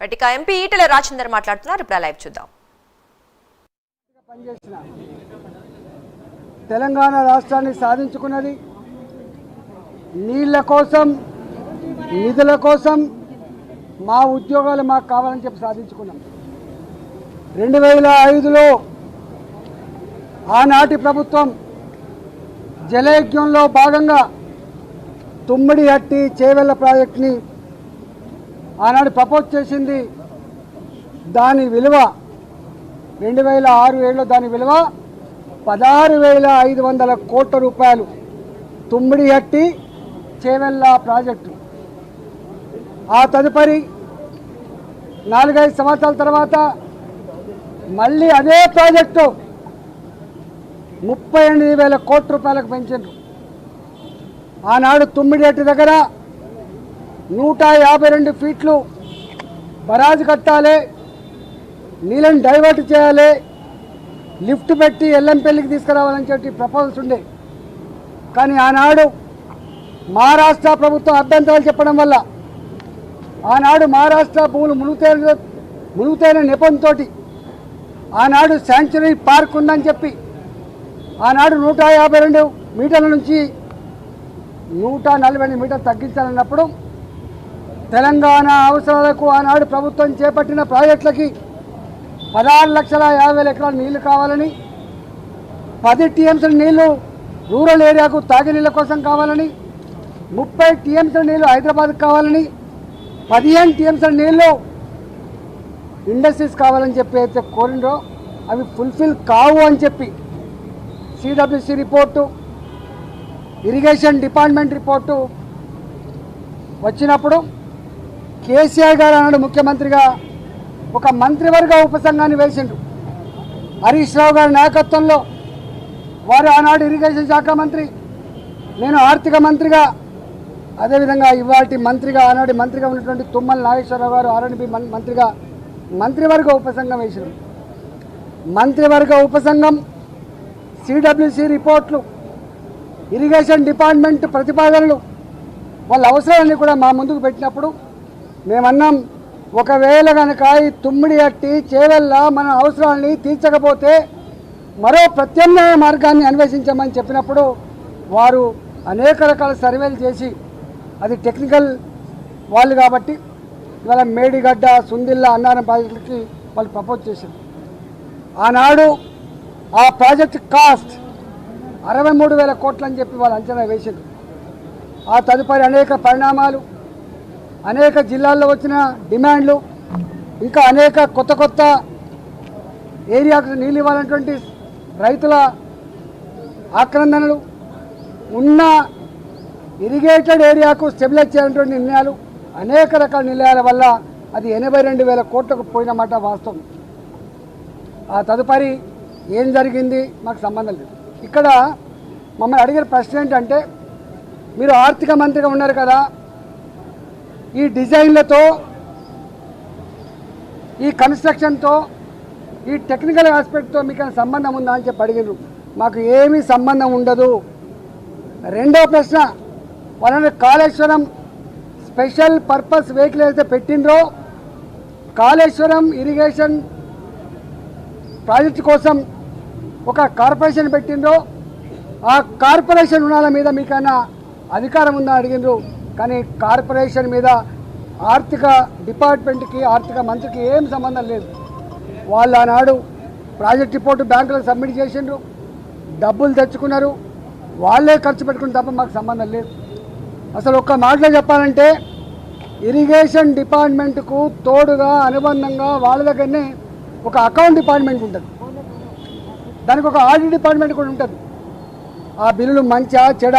Right ఇక MP Etela Rajender మాట్లాడుతున్నారు. ఇప్పుడు లైవ్ చూద్దాం. తెలంగాణ రాష్ట్రాన్ని సాధించుకున్నది నీళ్ళ కోసం నిధుల కోసం మా ఉద్యోగాలు మాకు కావాలని చెప్పి సాధించుకున్నాం. రెండు వేల ఐదులో ఆనాటి ప్రభుత్వం జలయజ్ఞంలో భాగంగా తుమ్మిడి హట్టి చేవెళ్ళ ప్రాజెక్ట్ని ఆనాడు ప్రపోజ్ చేసింది దాని విలువ రెండు వేల ఆరు ఏడులో దాని విలువ పదహారు వేల ఐదు వందల కోట్ల రూపాయలు. తుమ్మిడి హట్టి చేవెళ్ళ ప్రాజెక్టు. ఆ తదుపరి నాలుగైదు సంవత్సరాల తర్వాత మళ్ళీ అదే ప్రాజెక్టు ముప్పై ఎనిమిది వేల కోట్ల రూపాయలకు పెంచారు ఆనాడు తుమ్మిడిహట్టి దగ్గర నూట యాభై రెండు ఫీట్లు బరాజు కట్టాలి. నీళ్ళని డైవర్ట్ చేయాలి. లిఫ్ట్ పెట్టి ఎల్లంపల్లికి తీసుకురావాలని చెప్పి ప్రపోజల్స్ ఉండే. కానీ ఆనాడు మహారాష్ట్ర ప్రభుత్వం అభ్యంతరాలు చెప్పడం వల్ల ఆనాడు మహారాష్ట్ర భూములు మునుగుతైన మునుగుతైన నెపంతో ఆనాడు శాంచురీ పార్క్ ఉందని చెప్పి ఆనాడు నూట యాభై రెండు మీటర్ల నుంచి నూట నలభై ఎనిమిది మీటర్లు తగ్గించాలన్నప్పుడు తెలంగాణ అవసరాలకు ఆనాడు ప్రభుత్వం చేపట్టిన ప్రాజెక్టులకి పదహారు లక్షల యాభై వేల ఎకరాల నీళ్ళు కావాలని పది టీఎంసీల నీళ్ళు రూరల్ ఏరియాకు తాగునీళ్ళ కోసం కావాలని ముప్పై టీఎంసీల నీళ్ళు హైదరాబాద్కి కావాలని పదిహేను టీఎంసీల నీళ్ళు ఇండస్ట్రీస్ కావాలని చెప్పి అయితే కోరిండ్రో అవి ఫుల్ఫిల్ కావు అని చెప్పి CWC report irrigation department report వచ్చినప్పుడు కేసీఆర్ గారు అన్నాడు ముఖ్యమంత్రిగా ఒక మంత్రివర్గ ఉపసంఘాన్ని వేసిండు హరీష్ రావు గారి నాయకత్వంలో వారు ఆనాడు ఇరిగేషన్ శాఖ మంత్రి. నేను ఆర్థిక మంత్రిగా అదేవిధంగా ఇవాటి మంత్రిగా ఆనాటి మంత్రిగా ఉన్నటువంటి తుమ్మల నాగేశ్వరరావు గారు ఆర్ఎండ్బి మంత్రిగా మంత్రివర్గ ఉపసంఘం వేసినాం మంత్రివర్గ ఉపసంఘం సిడబ్ల్యూసి రిపోర్ట్లు ఇరిగేషన్ డిపార్ట్మెంట్ ప్రతిపాదనలు వాళ్ళ అవసరాలన్నీ కూడా మా ముందుకు పెట్టినప్పుడు మేమన్నాం ఒకవేళ కనుక ఈ తుమ్మిడి అట్టి చేవెళ్ళ మన అవసరాలని తీర్చకపోతే మరో ప్రత్యామ్నాయ మార్గాన్ని అన్వేషించమని చెప్పినప్పుడు వారు అనేక రకాల సర్వేలు చేసి అది టెక్నికల్ వాళ్ళు కాబట్టి ఇవాళ మేడిగడ్డ సుందిల్ల అన్నారం ప్రాజెక్టులకి వాళ్ళు ప్రపోజ్ చేశారు. ఆనాడు ఆ ప్రాజెక్ట్ కాస్ట్ అరవై మూడు వేల కోట్లు అని చెప్పి వాళ్ళు అంచనా వేసారు ఆ తదుపరి అనేక పరిణామాలు అనేక జిల్లాల్లో వచ్చిన డిమాండ్లు ఇంకా అనేక కొత్త కొత్త ఏరియాకు నీళ్ళు ఇవ్వాలన్నటువంటి రైతుల ఆక్రందనలు ఉన్న ఇరిగేటెడ్ ఏరియాకు స్టెబిలైజ్ చేయాలన్నటువంటి నిర్ణయాలు అనేక రకాల నిర్ణయాల వల్ల అది ఎనభై రెండు వేల కోట్లకు పోయినమాట వాస్తవం. ఆ తదుపరి ఏం జరిగింది మాకు సంబంధం లేదు. ఇక్కడ మమ్మల్ని అడిగిన ప్రశ్న ఏంటంటే మీరు ఆర్థిక మంత్రిగా ఉన్నారు కదా ఈ డిజైన్లతో ఈ కన్స్ట్రక్షన్తో ఈ టెక్నికల్ ఆస్పెక్ట్తో మీకు సంబంధం ఉందా అని చెప్పి అడిగారు మాకు ఏమీ సంబంధం ఉండదు. రెండో ప్రశ్న వాళ్ళని కాళేశ్వరం స్పెషల్ పర్పస్ వెహికల్ అయితే పెట్టిండ్రో కాళేశ్వరం ఇరిగేషన్ ప్రాజెక్ట్ కోసం ఒక కార్పొరేషన్ పెట్టిండ్రో ఆ కార్పొరేషన్ రుణాల మీద మీకైనా అధికారం ఉందా అడిగిండ్రు కానీ కార్పొరేషన్ మీద ఆర్థిక డిపార్ట్మెంట్కి ఆర్థిక మంత్రికి ఏం సంబంధం లేదు. వాళ్ళు ఆనాడు ప్రాజెక్ట్ రిపోర్టు బ్యాంకులకు సబ్మిట్ చేసిండ్రు. డబ్బులు తెచ్చుకున్నారు. వాళ్ళే ఖర్చు పెట్టుకుని తప్ప మాకు సంబంధం లేదు. అసలు ఒక్క మాటలో చెప్పాలంటే ఇరిగేషన్ డిపార్ట్మెంట్కు తోడుగా అనుబంధంగా వాళ్ళ దగ్గరనే ఒక అకౌంట్ డిపార్ట్మెంట్ ఉంటుంది. దానికి ఒక ఆడిట్ డిపార్ట్మెంట్ కూడా ఉంటుంది. ఆ బిల్లులు మంచా చెడ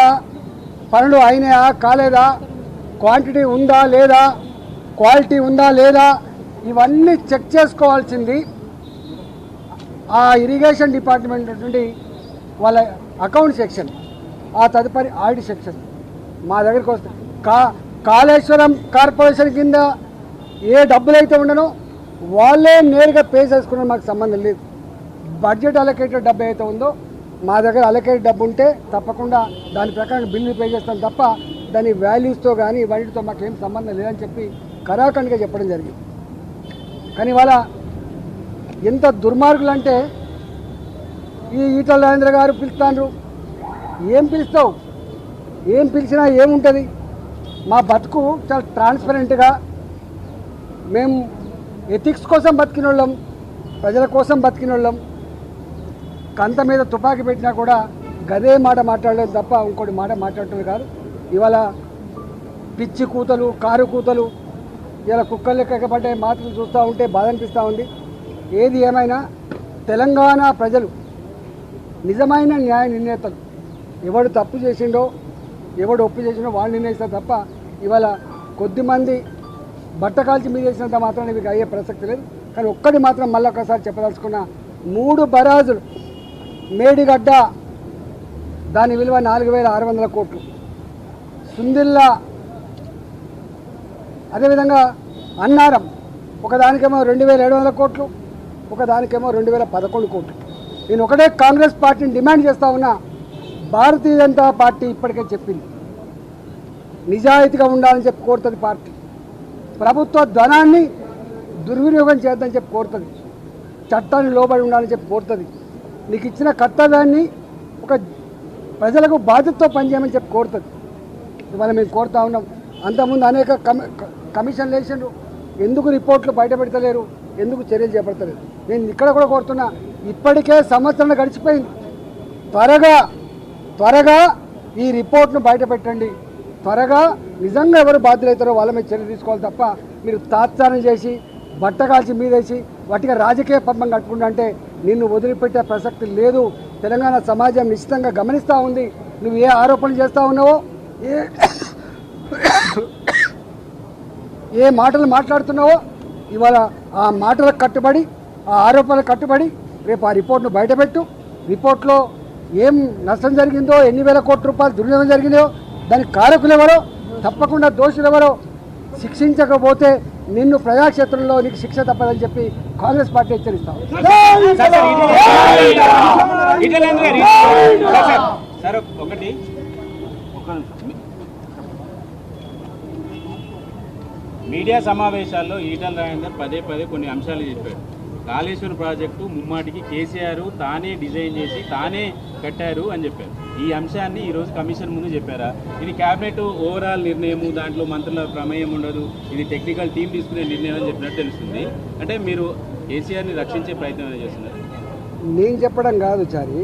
పనులు అయినాయా కాలేదా? క్వాంటిటీ ఉందా లేదా క్వాలిటీ ఉందా లేదా ఇవన్నీ చెక్ చేసుకోవాల్సింది ఆ ఇరిగేషన్ డిపార్ట్మెంట్ నుండి వాళ్ళ అకౌంట్ సెక్షన్ ఆ తదుపరి ఆడిట్ సెక్షన్. మా దగ్గరికి వస్తే కా కాళేశ్వరం కార్పొరేషన్ కింద ఏ డబ్బులు అయితే ఉండనో వాళ్ళే నేరుగా పే చేసుకున్న మాకు సంబంధం లేదు. బడ్జెట్ అలొకేటెడ్ డబ్బు అయితే ఉందో మా దగ్గర అలొకేటెడ్ డబ్బు ఉంటే తప్పకుండా దాని ప్రకారం బిల్లు పే చేస్తాం తప్ప దాని వాల్యూస్తో కానీ వాటితో మాకేం సంబంధం లేదని చెప్పి కరాఖండ్గా చెప్పడం జరిగింది. కానీ ఇవాళ ఎంత దుర్మార్గులు అంటే ఈ ఈటల రాజేంద్ర గారు పిలుస్తాండ్రు. ఏం పిలుస్తావు? ఏం పిలిచినా ఏముంటుంది? మా బతుకు చాలా ట్రాన్స్పరెంట్గా మేము ఎథిక్స్ కోసం బతికిన వాళ్ళం ప్రజల కోసం బతికిన వాళ్ళం కంత మీద తుపాకీ పెట్టినా కూడా గదే మాట మాట్లాడలేదు తప్ప ఇంకోటి మాట మాట్లాడటమే కాదు. ఇవాళ పిచ్చి కూతలు కారు కూతలు ఇలా కుక్కలు లెక్కపడ్డే మాటలు చూస్తూ ఉంటే బాధ అనిపిస్తూ ఉంది. ఏది ఏమైనా తెలంగాణ ప్రజలు నిజమైన న్యాయ నిర్ణేతలు. ఎవడు తప్పు చేసిండో ఎవడు ఒప్పు చేసిండో వాళ్ళు నిర్ణయిస్తారు తప్ప ఇవాళ కొద్దిమంది బట్ట కాల్చి మీద చేసినంత మాత్రం మీకు అయ్యే ప్రసక్తి లేదు. కానీ ఒక్కటి మాత్రం మళ్ళీ ఒకసారి చెప్పదలుచుకున్న మూడు బరాజులు మేడిగడ్డ దాని విలువ నాలుగు వేల ఆరు వందల కోట్లు. సుందిల్లా అదేవిధంగా అన్నారం. ఒకదానికేమో రెండు వేల ఏడు వందల కోట్లు ఒకదానికేమో రెండు వేల పదకొండు కోట్లు. నేను ఒకటే కాంగ్రెస్ పార్టీని డిమాండ్ చేస్తా ఉన్నా. భారతీయ జనతా పార్టీ ఇప్పటికే చెప్పింది. నిజాయితీగా ఉండాలని చెప్పి కోరుతుంది పార్టీ. ప్రభుత్వ ధనాన్ని దుర్వినియోగం చేద్దని చెప్పి కోరుతుంది. చట్టాన్ని లోబడి ఉండాలని చెప్పి కోరుతుంది. నీకు ఇచ్చిన కర్తవ్యాన్ని ఒక ప్రజలకు బాధ్యతతో పనిచేయమని చెప్పి కోరుతుంది. ఇవాళ మేము కోరుతా ఉన్నాం. అంతకుముందు అనేక కమి కమిషన్లు వేసిండ్రు. ఎందుకు రిపోర్ట్లు బయట పెడతలేరు ఎందుకు చర్యలు చేపడతలేదు నేను ఇక్కడ కూడా కోరుతున్నా ఇప్పటికే సంవత్సరం గడిచిపోయింది. త్వరగా త్వరగా ఈ రిపోర్ట్ను బయట పెట్టండి త్వరగా నిజంగా ఎవరు బాధ్యులవుతారో వాళ్ళ మీద చర్య తీసుకోవాలి తప్ప మీరు తాత్సారం చేసి బట్ట కాల్చి మీదేసి వాటిగా రాజకీయ పద్మం కట్టుకుంటా నిన్ను వదిలిపెట్టే ప్రసక్తి లేదు. తెలంగాణ సమాజం నిశ్చితంగా గమనిస్తూ ఉంది. నువ్వు ఏ ఆరోపణలు చేస్తూ ఉన్నావో ఏ ఏ మాటలు మాట్లాడుతున్నావో? ఇవాళ ఆ మాటలకు కట్టుబడి ఆ ఆరోపణలకు కట్టుబడి రేపు ఆ రిపోర్ట్ను బయటపెట్టు. రిపోర్ట్లో ఏం నష్టం జరిగిందో ఎన్ని వేల కోట్ల రూపాయలు దుర్వినియోగం జరిగిందో దానికి కారకులు ఎవరో తప్పకుండా దోషులు ఎవరో శిక్షించకపోతే నిన్ను ప్రజాక్షేత్రంలో నీకు శిక్ష తప్పదని చెప్పి కాంగ్రెస్ పార్టీ హెచ్చరిస్తాం సార్, ఒకటి ఒక్క నిమిషం. మీడియా సమావేశాల్లో ఈటల రాజేందర్ పదే పదే కొన్ని అంశాలు చెప్పారు కాళేశ్వరం ప్రాజెక్టు ముమ్మాటికి కేసీఆర్ తానే డిజైన్ చేసి తానే కట్టారు అని చెప్పారు. ఈ అంశాన్ని ఈరోజు కమిషన్ ముందు చెప్పారా? ఇది క్యాబినెట్ ఓవరాల్ నిర్ణయము దాంట్లో మంత్రుల ప్రమేయం ఉండదు. ఇది టెక్నికల్ టీం తీసుకునే నిర్ణయం అని చెప్పినట్టు తెలుస్తుంది. అంటే మీరు కేసీఆర్ని రక్షించే ప్రయత్నం చేస్తున్నారు? నేను చెప్పడం కాదు చారి.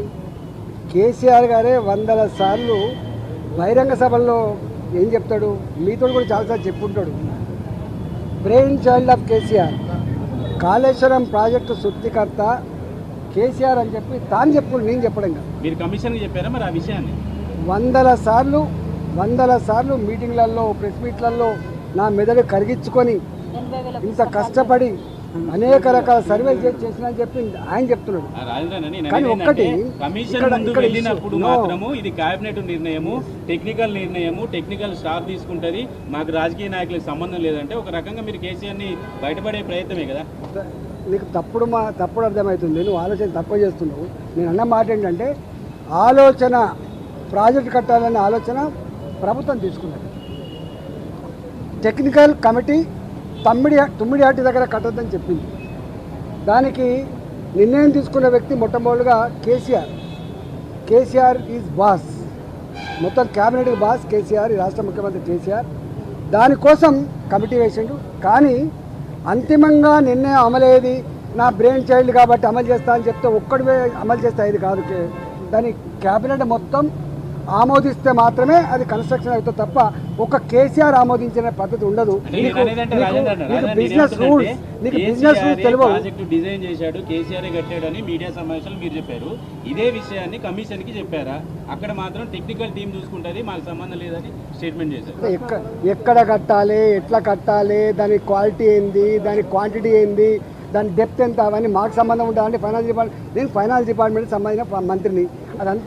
కేసీఆర్ గారే వందల సార్లు బహిరంగ సభల్లో ఏం చెప్తాడు? మీతో కూడా చాలాసార్లు చెప్పుంటాడు. Brain child of KCR. Kaleshwaram project సృష్టికర్త కేసీఆర్ అని చెప్పి తాను చెప్పు నేను చెప్పడం కాదు. మీరు కమిషన్కి చెప్పారా మరి ఆ విషయాన్ని? వందల సార్లు వందల సార్లు మీటింగ్లలో ప్రెస్ మీట్లలో నా మెదడు కరిగించుకొని ఇంత కష్టపడి అనేక రకాల సర్వేలు చేసి చేసిన అని చెప్పి ఆయన చెప్తున్నాడు. కానీ ఒక్కటి, కమిషన్ వెళ్ళినప్పుడు. మాత్రము ఇది కేబినెట్ నిర్ణయము టెక్నికల్ నిర్ణయము టెక్నికల్ స్టాఫ్ తీసుకుంటది. మాకు రాజకీయ నాయకులకు సంబంధం లేదంటే ఒక రకంగా మీరు కేసీఆర్ని బయటపడే ప్రయత్నమే కదా. నీకు తప్పుడు మా తప్పుడు అర్థమవుతుంది నువ్వు ఆలోచన తక్కువ చేస్తున్నావు. నేను అన్న మాట ఏంటంటే ఆలోచన ప్రాజెక్ట్ కట్టాలనే ఆలోచన ప్రభుత్వం తీసుకున్నది. టెక్నికల్ కమిటీ తమ్మిడి తుమ్మిడి దగ్గర కట్టొద్దని చెప్పింది. దానికి నిర్ణయం తీసుకున్న వ్యక్తి మొట్టమొదటిగా కేసీఆర్. KCR is boss. మొత్తం క్యాబినెట్ బాస్ కేసీఆర్ ఈ రాష్ట్ర ముఖ్యమంత్రి కేసీఆర్. దానికోసం కమిటీ వేసిండు. కానీ అంతిమంగా నిర్ణయం అమలయ్యేది నా బ్రెయిన్ చైల్డ్ కాబట్టి అమలు చేస్తా అని చెప్తే ఒక్కడివే అమలు చేస్తే ఇది కాదు. దాని క్యాబినెట్ మొత్తం ఆమోదిస్తే మాత్రమే అది కన్స్ట్రక్షన్ అవుతుంది తప్ప ఒక కేసీఆర్ ఆమోదించిన పద్ధతి ఉండదు. బిజినెస్ రూల్స్ నీకు బిజినెస్ రూల్స్ తెలియవు ప్రాజెక్టు డిజైన్ చేశాడు కేసీఆర్ కట్టాడని మీడియా సమావేశంలో మీరు చెప్పారు. ఇదే విషయాన్ని కమిషన్కి చెప్పారా? అక్కడ మాత్రం టెక్నికల్ టీం చూసుకుంటది మాకు సంబంధం లేదని స్టేట్మెంట్ చేశారు. ఎక్క ఎక్కడ కట్టాలి ఎట్లా కట్టాలి దాని క్వాలిటీ ఏంది దాని క్వాంటిటీ ఏంది దాని డెప్త్ ఎంత అవన్నీ మాకు సంబంధం ఉంటుందండి ఫైనాన్స్ డిపార్ట్మెంట్ నేను ఫైనాన్స్ డిపార్ట్మెంట్ సంబంధించిన మంత్రిని. అదంతా